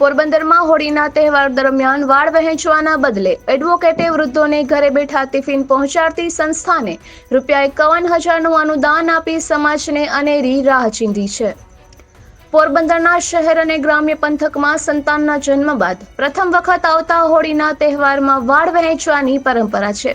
પોરબંદરમાં હોળીના તહેવાર દરમિયાન વાળ વહેંચવાના બદલે એડવોકેટે વૃદ્ધોને ઘરે બેઠા ટિફિન પહોંચાડતી સંસ્થાને રૂપિયા એકાવન હજારનું અનુદાન આપી સમાજને અનેરી રાહ ચીંધી છે. પોરબંદરના શહેર અને ગ્રામ્ય પંથકમાં સંતાનના જન્મ બાદ પ્રથમ વખત આવતા હોળીના તહેવારમાં વાળ વહેંચવાની પરંપરા છે.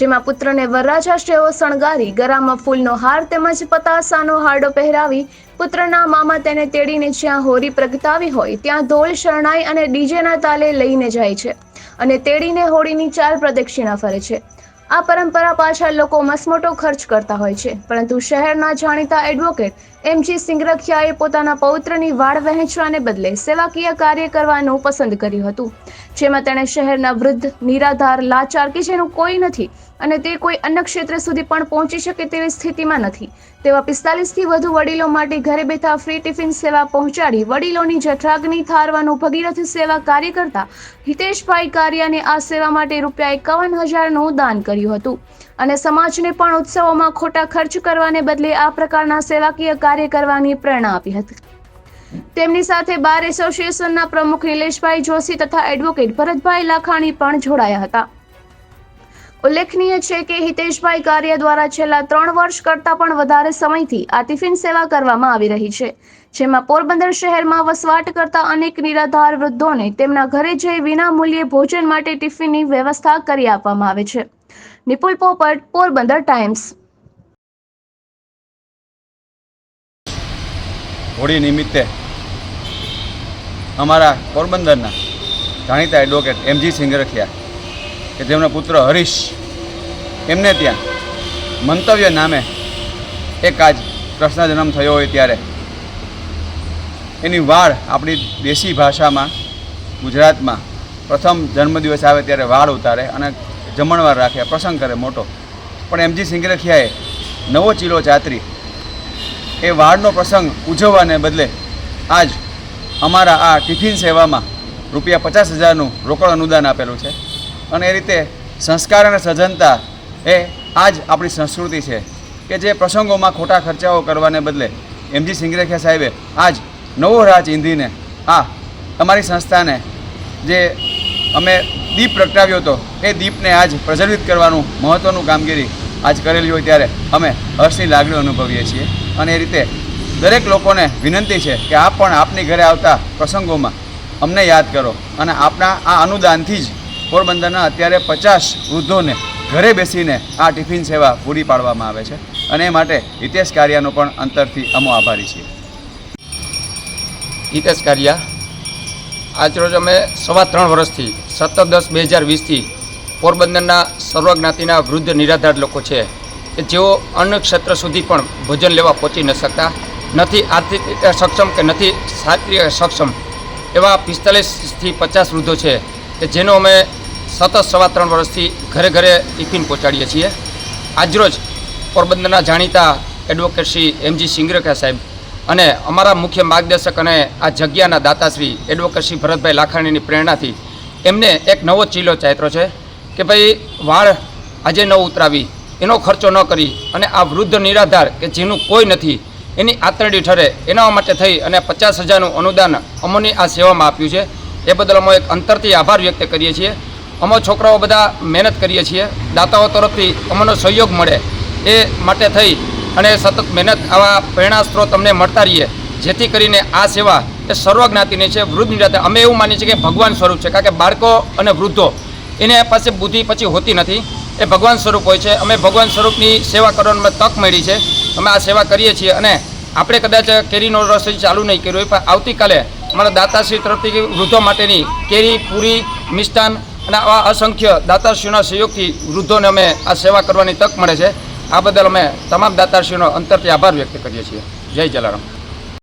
જેમાં પુત્રને વરરાજા જેવો શણગારી, ગરામાં ફૂલનો હાર તેમજ પતાસાનો હારડો પહેરાવી પુત્રના મામા તેને તેડીને જ્યાં હોળી પ્રગટાવી હોય ત્યાં ધોલ શરણાઈ અને ડીજેના તાલે લઈને જાય છે અને તેડીને હોળીની ચાર પ્રદક્ષિણા ફરે છે. આ પરંપરા પાછળ લોકો મસમોટો ખર્ચ કરતા હોય છે. પરંતુ શહેરના જાણીતા એડવોકેટ એમજી સિંગરખિયાએ પોતાના પૌત્રની વાળ વહેંચવાને બદલે સેવાકીય કાર્ય કરવાનું પસંદ કર્યું હતું. જેમાં તેણે શહેરના વૃદ્ધ, નિરાધાર, લાચાર કે જેનું કોઈ નથી અને તે કોઈ અન્ય ક્ષેત્ર સુધી પણ પહોંચી શકે તેવી સ્થિતિમાં નથી. તેવા પિસ્તાલીસથી વધુ વડીલો માટે ઘરે બેઠા ફ્રી ટિફિન સેવા પહોંચાડી વડીલોની જઠરાગ્નિ થારવાનું ભગીરથ સેવા કાર્ય કરતા હિતેશભાઈ કારિયાને આ સેવા માટે રૂપિયા એકાવન હજારનું દાન કર્યું હતું. અને સમાજને પણ ઉત્સવોમાં ખોટા ખર્ચ કરવાને બદલે આ પ્રકારના સેવાકીય કાર્ય કરવાની પ્રેરણા આપી હતી. તેમની સાથે બાર એસોસિએશનના પ્રમુખ નિલેશભાઈ જોશી તથા એડવોકેટ ભરતભાઈ લાખાણી પણ જોડાયા હતા. ઉલ્લેખનીય છે કે હિતેશભાઈ કાર્ય દ્વારા છેલ્લા ત્રણ વર્ષ કરતાં પણ વધારે સમયથી આ ટિફિન સેવા કરવામાં આવી રહી છે, જેમાં પોરબંદર શહેરમાં વસવાટ કરતા અનેક નિરાધાર વૃદ્ધોને તેમના ઘરે જઈ વિના મૂલ્યે ભોજન માટે ટિફિનની વ્યવસ્થા કરી આપવામાં આવે છે. નિપુલ પોપટ, પોરબંદર ટાઈમ્સ. હોળી નિમિત્તે અમારા પોરબંદરના જાણીતા એડવોકેટ એમજી સિંગરખિયા કે જેમનો પુત્ર હરીશ, એમને ત્યાં મંતવ્ય નામે એક આજ કૃષ્ણ જન્મ થયો હોય ત્યારે એની વાળ આપણી દેશી ભાષામાં ગુજરાતમાં પ્રથમ જન્મદિવસ આવે ત્યારે વાળ ઉતારે અને જમણવાર રાખે પ્રસંગ કરે મોટો. પણ એમજી સિંગરખિયાએ નવો ચીલો ચાતરી એ વાળનો પ્રસંગ ઉજવવાને બદલે આજ અમારા આ ટિફિન સેવામાં રૂપિયા પચાસ હજારનું રોકડ અનુદાન આપેલું છે. અને એ રીતે સંસ્કાર અને સજનતા એ આજ આપણી સંસ્કૃતિ છે કે જે પ્રસંગોમાં ખોટા ખર્ચાઓ કરવાને બદલે એમજી સિંગરેખિયા સાહેબે આજ નવો રાહ ચીંધીને આ અમારી સંસ્થાને જે અમે દીપ પ્રગટાવ્યો હતો. એ દીપને આજ પ્રજ્વલિત કરવાનું મહત્ત્વનું કામગીરી આજ કરેલી હોય ત્યારે અમે હર્ષની લાગણી અનુભવીએ છીએ. અને એ રીતે દરેક લોકોને વિનંતી છે કે આપ પણ આપની ઘરે આવતા પ્રસંગોમાં અમને યાદ કરો. અને આપના આ અનુદાનથી જ પોરબંદરના અત્યારે પચાસ વૃદ્ધોને ઘરે બેસીને આ ટિફિન સેવા પૂરી પાડવામાં આવે છે. અને એ માટે હિતેશ કાર્યનો પણ અંતરથી અમો આભારી છીએ. હિતેશ કારિયા આજરોજ અમે સવા ત્રણ વર્ષથી સત્તર દસ બે હજાર વીસથી પોરબંદરના સર્વજ્ઞાતિના વૃદ્ધ નિરાધાર લોકો છે કે જેઓ અન્ય ક્ષેત્ર સુધી પણ ભોજન લેવા પહોંચી ન શકતા, નથી આર્થિક રીતે સક્ષમ કે નથી શારીરિક સક્ષમ એવા પિસ્તાલીસથી પચાસ વૃદ્ધો છે કે જેનો અમે સતત સવા ત્રણ વર્ષથી ઘરે ઘરે ટિફિન પહોંચાડીએ છીએ. આજરોજ પોરબંદરના જાણીતા એડવોકેટ શ્રી એમજી સિંગરખા સાહેબ અને અમારા મુખ્ય માર્ગદર્શક અને આ જગ્યાના દાતાશ્રી એડવોકેટ ભરતભાઈ લાખાણીની પ્રેરણાથી એમને એક નવો ચીલો ચાયત્રો છે કે ભાઈ વાળ આજે ન ઉતરાવી, એનો ખર્ચો ન કરી અને આ વૃદ્ધ નિરાધાર કે જેનું કોઈ નથી, એની આતરડી ઠરે એના માટે થઈ અને પચાસ હજારનું અનુદાન અમોની આ સેવામાં આપ્યું છે. એ બદલ અમે એક અંતરથી આભાર વ્યક્ત કરીએ છીએ. અમો છોકરાઓ બધા મહેનત કરીએ છીએ. દાતાઓ તરફથી અમોનો સહયોગ મળે એ માટે થઈ અને સતત મહેનત, આવા પ્રેરણા સ્ત્રોત અમને મળતા રહીએ. જેથી કરીને આ સેવા એ સર્વ જ્ઞાતિની છે, વૃદ્ધ નિરાતે અમે એવું માનીએ છીએ કે ભગવાન સ્વરૂપ છે, કારણ કે બાળકો અને વૃદ્ધો, એને પાસે બુદ્ધિ પછી હોતી નથી. એ ભગવાન સ્વરૂપ હોય છે. અમે ભગવાન સ્વરૂપની સેવા કરવાની તક મળી છે. અમે આ સેવા કરીએ છીએ અને આપણે કદાચ કેરીનો રસ ચાલુ નહીં કર્યો હોય, પણ આવતીકાલે અમારા દાતાશ્રી તરફથી વૃદ્ધો માટેની કેરી, પૂરી, મિષ્ટાન અને આવા અસંખ્ય દાતાશ્રીઓના સહયોગથી વૃદ્ધોને અમે આ સેવા કરવાની તક મળે છે. આ બદલ અમે તમામ દાતાશ્રીનો અંતરથી આભાર વ્યક્ત કરીએ છીએ. જય જલારામ.